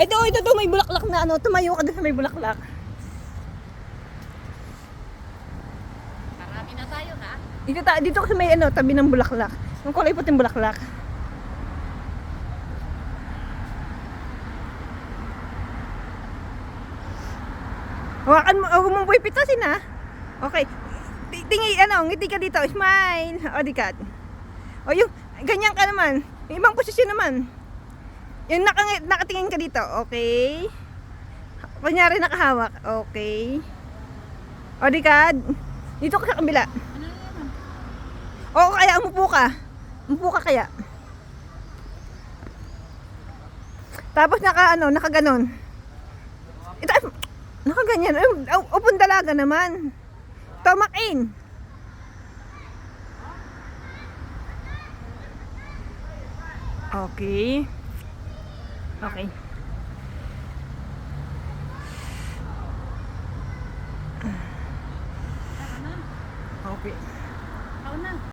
Ito, ito, ito, may bulaklak na ano. Tumayo ka doon sa may bulaklak. Marami na tayo na. Dito, ta, dito ka sa may ano, tabi ng bulaklak. Yung kulay puting bulaklak. Hawakan mo, huwag mong pipitasin ha. Okay. Ti- Tingi, ano, ngiti ka dito. Smile. O, di ka. O, yung, ganyan ka naman. Yung ibang posisyon naman. Yung naka, nakatingin ka dito. Okay. Kunyari nakahawak. Okay. O, di ka. Dito ka sa kabila. Oo, kaya umupo ka. Umupo ka kaya. Tapos naka ano, naka ganon. Ito, naka ganyan. Ay, u- Upong dalaga naman. Tomak in. Okay. Okay. Okay. Ako na.